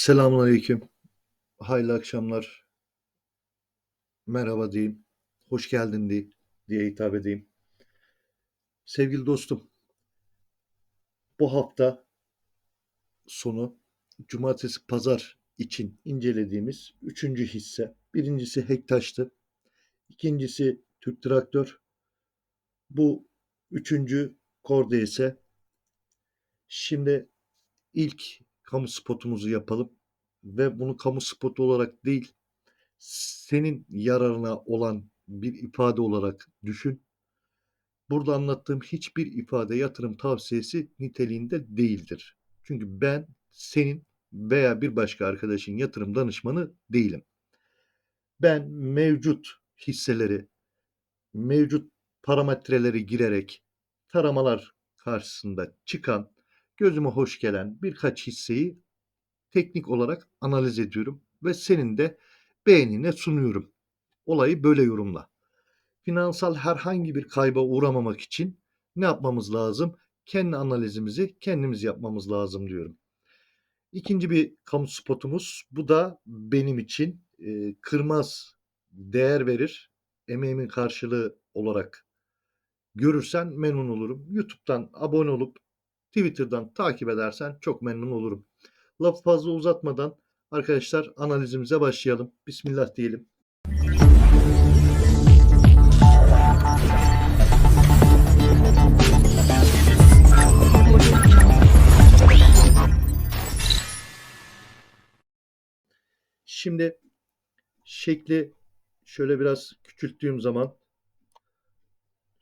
Selamünaleyküm. Hayırlı akşamlar. Merhaba diyeyim. Hoş geldin diye, diye hitap edeyim. Sevgili dostum, bu hafta sonu cumartesi pazar için incelediğimiz üçüncü hisse. Birincisi Hektaş'tı. İkincisi Türk Traktör. Bu üçüncü Korde ise şimdi ilk kamu spotumuzu yapalım ve bunu kamu spotu olarak değil senin yararına olan bir ifade olarak düşün. Burada anlattığım hiçbir ifade yatırım tavsiyesi niteliğinde değildir. Çünkü ben senin veya bir başka arkadaşın yatırım danışmanı değilim. Ben mevcut hisseleri, mevcut parametreleri girerek taramalar karşısında çıkan, gözüme hoş gelen birkaç hisseyi teknik olarak analiz ediyorum ve senin de beğenine sunuyorum. Olayı böyle yorumla. Finansal herhangi bir kayba uğramamak için ne yapmamız lazım? Kendi analizimizi kendimiz yapmamız lazım diyorum. İkinci bir kamu spotumuz. Bu da benim için e, kırmaz değer verir. Emeğimin karşılığı olarak görürsen memnun olurum. YouTube'dan abone olup Twitter'dan takip edersen çok memnun olurum. Lafı fazla uzatmadan arkadaşlar analizimize başlayalım. Bismillah diyelim. Şimdi şekli şöyle biraz küçülttüğüm zaman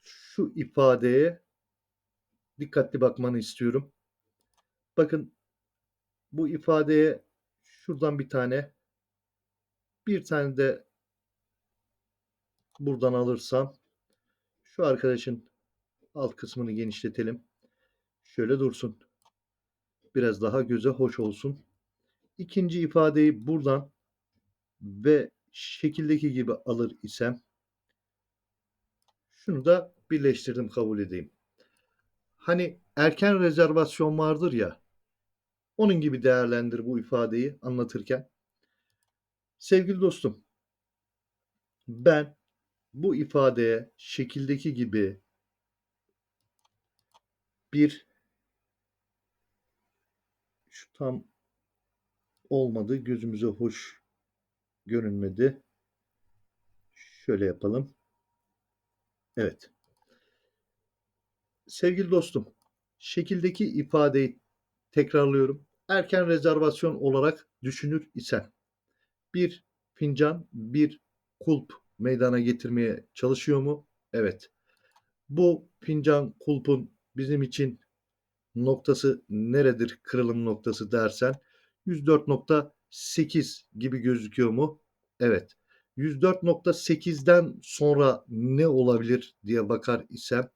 şu ifadeye dikkatli bakmanı istiyorum. Bakın bu ifadeye şuradan bir tane bir tane de buradan alırsam şu arkadaşın alt kısmını genişletelim. Şöyle dursun. Biraz daha göze hoş olsun. İkinci ifadeyi buradan ve şekildeki gibi alır isem şunu da birleştirdim kabul edeyim. Hani erken rezervasyon vardır ya onun gibi değerlendir bu ifadeyi anlatırken. Sevgili dostum, ben bu ifadeye şekildeki gibi bir şu tam olmadı. Gözümüze hoş görünmedi. Şöyle yapalım. Evet. Sevgili dostum, şekildeki ifadeyi tekrarlıyorum. Erken rezervasyon olarak düşünür isen bir fincan, bir kulp meydana getirmeye çalışıyor mu? Evet. Bu fincan kulpun bizim için noktası neredir kırılım noktası dersen 104.8 gibi gözüküyor mu? Evet. 104.8'den sonra ne olabilir diye bakar isem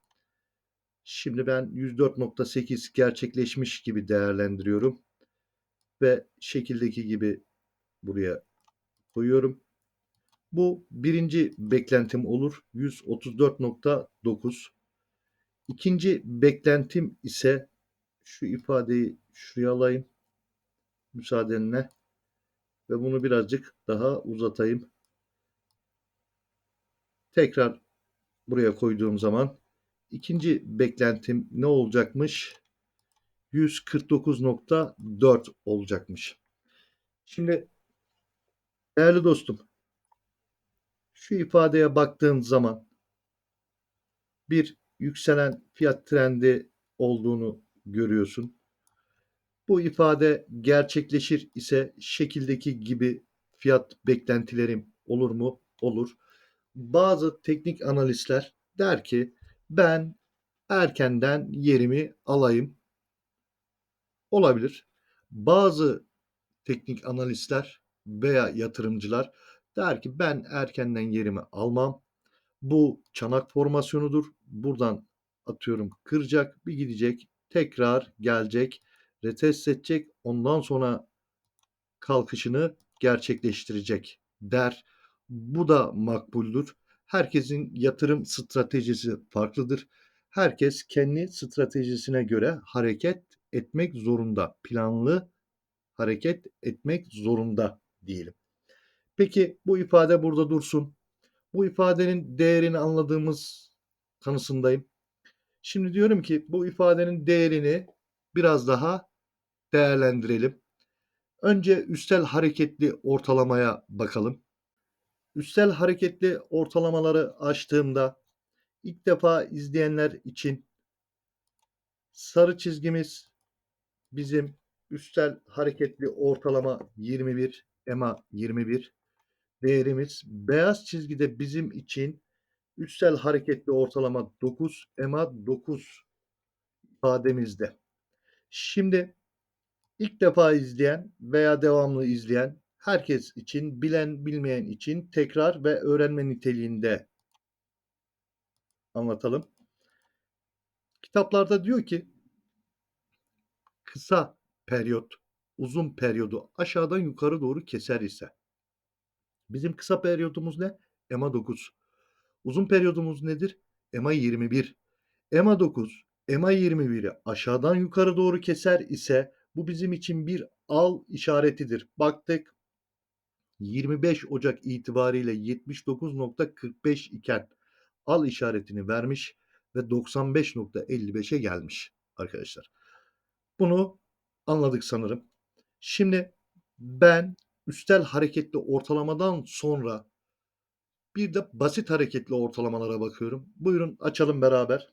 şimdi ben 104.8 gerçekleşmiş gibi değerlendiriyorum ve şekildeki gibi buraya koyuyorum. Bu birinci beklentim olur. 134.9. İkinci beklentim ise şu ifadeyi şuraya alayım. Müsaadenle. Ve bunu birazcık daha uzatayım. Tekrar buraya koyduğum zaman ikinci beklentim ne olacakmış? 149.4 olacakmış. Şimdi değerli dostum şu ifadeye baktığın zaman bir yükselen fiyat trendi olduğunu görüyorsun. Bu ifade gerçekleşir ise şekildeki gibi fiyat beklentilerim olur mu? Olur. Bazı teknik analistler der ki ben erkenden yerimi alayım. Olabilir. Bazı teknik analistler veya yatırımcılar der ki ben erkenden yerimi almam. Bu çanak formasyonudur. Buradan atıyorum kıracak, bir gidecek, tekrar gelecek, retest edecek. Ondan sonra kalkışını gerçekleştirecek der. Bu da makbuldür. Herkesin yatırım stratejisi farklıdır. Herkes kendi stratejisine göre hareket etmek zorunda. Planlı hareket etmek zorunda diyelim. Peki bu ifade burada dursun. Bu ifadenin değerini anladığımız kanısındayım. Şimdi diyorum ki bu ifadenin değerini biraz daha değerlendirelim. Önce üstel hareketli ortalamaya bakalım. Üstel hareketli ortalamaları açtığımda ilk defa izleyenler için sarı çizgimiz bizim üstel hareketli ortalama 21, EMA 21 değerimiz. Beyaz çizgide bizim için üstel hareketli ortalama 9, EMA 9 ifademizde. Şimdi ilk defa izleyen veya devamlı izleyen herkes için, bilen bilmeyen için tekrar ve öğrenme niteliğinde anlatalım. Kitaplarda diyor ki kısa periyot uzun periyodu aşağıdan yukarı doğru keser ise bizim kısa periyodumuz ne? EMA 9. Uzun periyodumuz nedir? EMA 21. EMA 9, EMA 21'i aşağıdan yukarı doğru keser ise bu bizim için bir al işaretidir. Baktık 25 Ocak itibariyle 79.45 iken al işaretini vermiş ve 95.55'e gelmiş arkadaşlar. Bunu anladık sanırım. Şimdi ben üstel hareketli ortalamadan sonra bir de basit hareketli ortalamalara bakıyorum. Buyurun açalım beraber.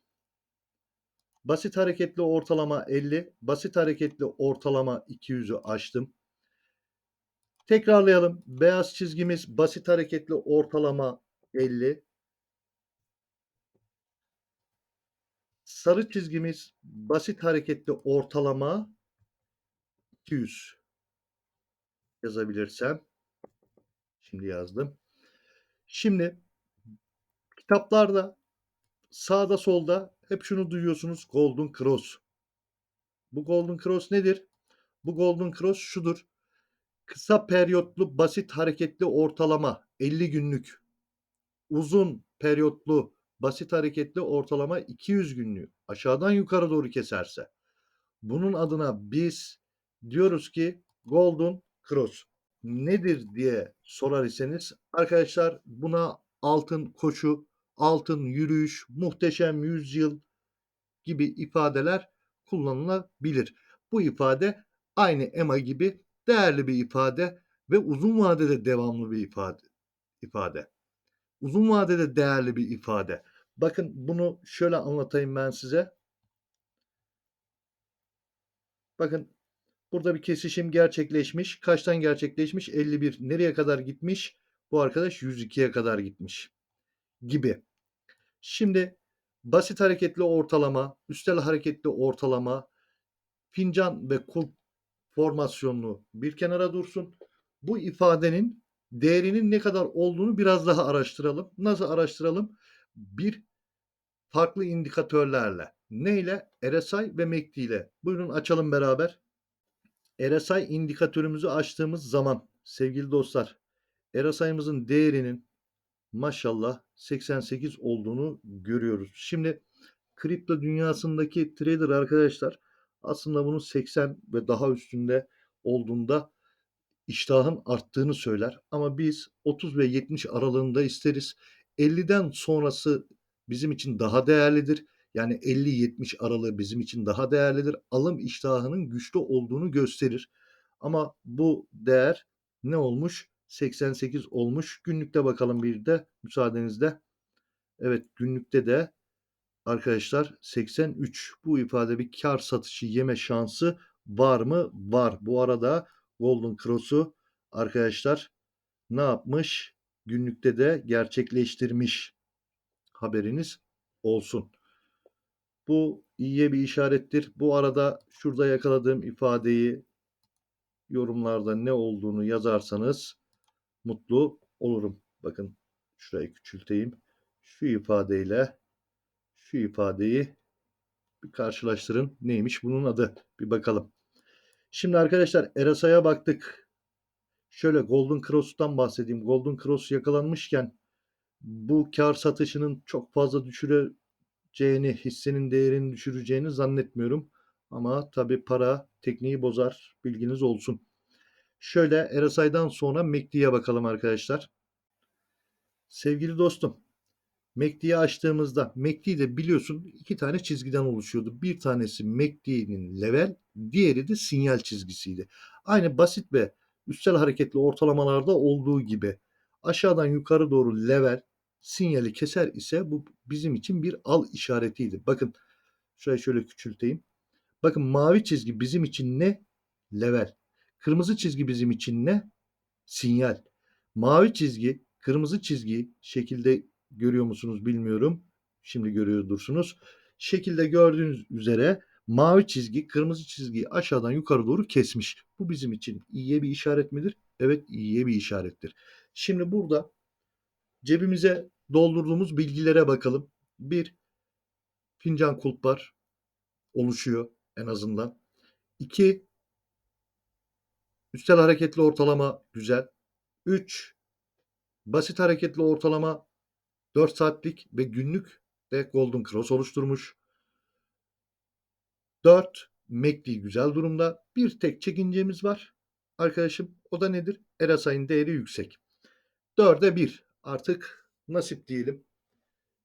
Basit hareketli ortalama 50, basit hareketli ortalama 200'ü açtım. Tekrarlayalım. Beyaz çizgimiz basit hareketli ortalama 50. Sarı çizgimiz basit hareketli ortalama 200 yazabilirsem. Şimdi yazdım. Şimdi kitaplarda sağda solda hep şunu duyuyorsunuz Golden Cross. Bu Golden Cross nedir? Bu Golden Cross şudur. Kısa periyotlu basit hareketli ortalama 50 günlük. Uzun periyotlu basit hareketli ortalama 200 günlük. Aşağıdan yukarı doğru keserse. Bunun adına biz diyoruz ki Golden Cross nedir diye sorar iseniz arkadaşlar buna altın koşu, altın yürüyüş, muhteşem yüzyıl gibi ifadeler kullanılabilir. Bu ifade aynı EMA gibi değerli bir ifade ve uzun vadede devamlı bir ifade. ifade. Uzun vadede değerli bir ifade. Bakın bunu şöyle anlatayım ben size. Bakın burada bir kesişim gerçekleşmiş. Kaçtan gerçekleşmiş? 51. Nereye kadar gitmiş? Bu arkadaş 102'ye kadar gitmiş. Gibi. Şimdi basit hareketli ortalama, üstel hareketli ortalama, fincan ve kulp formasyonlu bir kenara dursun. Bu ifadenin değerinin ne kadar olduğunu biraz daha araştıralım. Nasıl araştıralım? Bir farklı indikatörlerle. Neyle? RSI ve MACD ile. Buyurun açalım beraber. RSI indikatörümüzü açtığımız zaman sevgili dostlar RSI'mızın değerinin maşallah 88 olduğunu görüyoruz. Şimdi kripto dünyasındaki trader arkadaşlar aslında bunun 80 ve daha üstünde olduğunda iştahın arttığını söyler. Ama biz 30 ve 70 aralığında isteriz. 50'den sonrası bizim için daha değerlidir. Yani 50-70 aralığı bizim için daha değerlidir. Alım iştahının güçlü olduğunu gösterir. Ama bu değer ne olmuş? 88 olmuş. Günlükte bakalım bir de müsaadenizle. Evet günlükte de arkadaşlar 83. Bu ifade bir kar satışı yeme şansı var mı? Var. Bu arada Golden Cross'u arkadaşlar ne yapmış? Günlükte de gerçekleştirmiş. Haberiniz olsun. Bu iyiye bir işarettir. Bu arada şurada yakaladığım ifadeyi yorumlarda ne olduğunu yazarsanız mutlu olurum. Bakın şurayı küçülteyim. Şu ifadeyle şu ifadeyi bir karşılaştırın. Neymiş bunun adı? Bir bakalım. Şimdi arkadaşlar RSI'ye baktık. Şöyle Golden Cross'tan bahsedeyim. Golden Cross yakalanmışken bu kar satışının çok fazla düşüreceğini, hissenin değerini düşüreceğini zannetmiyorum. Ama tabi para tekniği bozar. Bilginiz olsun. Şöyle Erasay'dan sonra MACD'ye bakalım arkadaşlar. Sevgili dostum, MACD'yi açtığımızda MACD de biliyorsun iki tane çizgiden oluşuyordu. Bir tanesi MACD'nin level, diğeri de sinyal çizgisiydi. Aynı basit ve üstel hareketli ortalamalarda olduğu gibi aşağıdan yukarı doğru level sinyali keser ise bu bizim için bir al işaretiydi. Bakın şurayı şöyle küçülteyim. Bakın mavi çizgi bizim için ne? Level. Kırmızı çizgi bizim için ne? Sinyal. Mavi çizgi, kırmızı çizgi şekilde görüyor musunuz bilmiyorum. Şimdi görüyorsunuz. Şekilde gördüğünüz üzere mavi çizgi kırmızı çizgiyi aşağıdan yukarı doğru kesmiş. Bu bizim için iyiye bir işaret midir? Evet iyiye bir işarettir. Şimdi burada cebimize doldurduğumuz bilgilere bakalım. Bir fincan kulplar oluşuyor en azından. İki üstel hareketli ortalama güzel. Üç basit hareketli ortalama 4 saatlik ve günlük de Golden Cross oluşturmuş. 4 MACD güzel durumda. Bir tek çekincemiz var. Arkadaşım o da nedir? RSI'nin değeri yüksek. 4'e 1 artık nasip diyelim.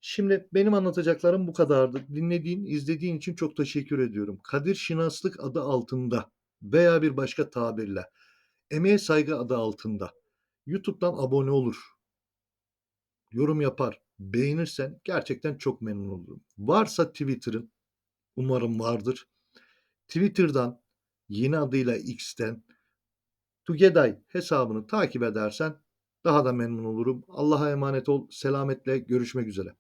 Şimdi benim anlatacaklarım bu kadardı. Dinlediğin, izlediğin için çok teşekkür ediyorum. Kadir Şinaslık adı altında veya bir başka tabirle emeğe saygı adı altında YouTube'dan abone olur, yorum yapar, beğenirsen gerçekten çok memnun olurum. Varsa Twitter'ın, umarım vardır. Twitter'dan, yeni adıyla X'ten Tugeday hesabını takip edersen daha da memnun olurum. Allah'a emanet ol. Selametle görüşmek üzere.